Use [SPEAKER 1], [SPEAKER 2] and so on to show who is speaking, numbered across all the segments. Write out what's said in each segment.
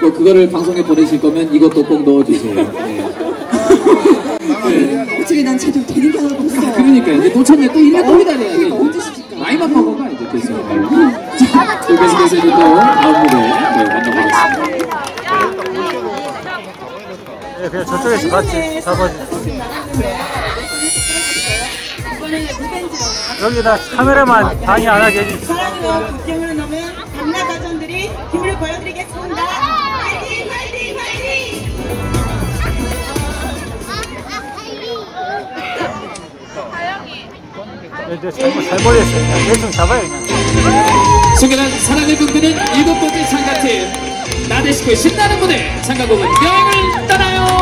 [SPEAKER 1] 뭐 그거를 방송에 보내실 거면 이것도 꼭 넣어주세요. 네. 네.
[SPEAKER 2] 어떻게 난 제대로 되는 게 하나도 없어.
[SPEAKER 1] 그러니까 이제 도착에 또 1년 또 기다려야 돼.
[SPEAKER 2] 그러니까 언제 시집가?
[SPEAKER 1] 나이만 먹어가 이제 계속. 자, 또 계속해서 이제 또 다음 무대 네, 만나보겠습니다.
[SPEAKER 3] 예, 그냥 저쪽에서 같이 잡아주세요. 여기다 카메라만 방해 안 하게 해주세요. 이제 잘못, 잘못했어요. 대충 잡아요, 그냥.
[SPEAKER 1] 소개한 사랑을 꿈꾸는 일곱 번째 참가팀 나데시코의 신나는 무대 참가곡은 여행을 떠나요.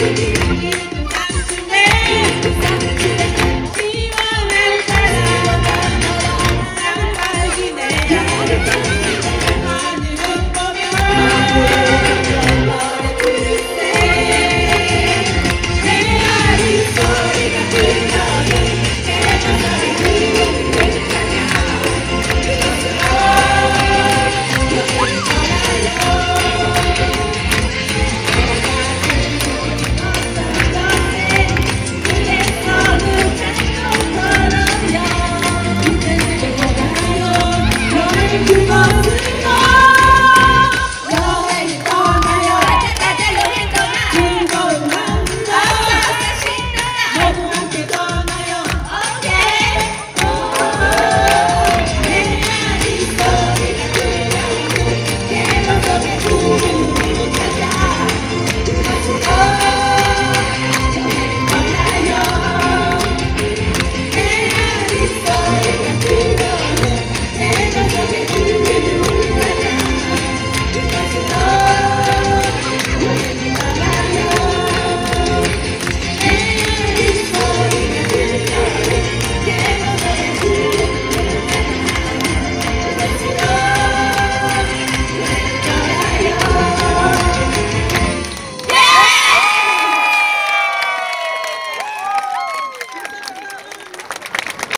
[SPEAKER 1] Thank you.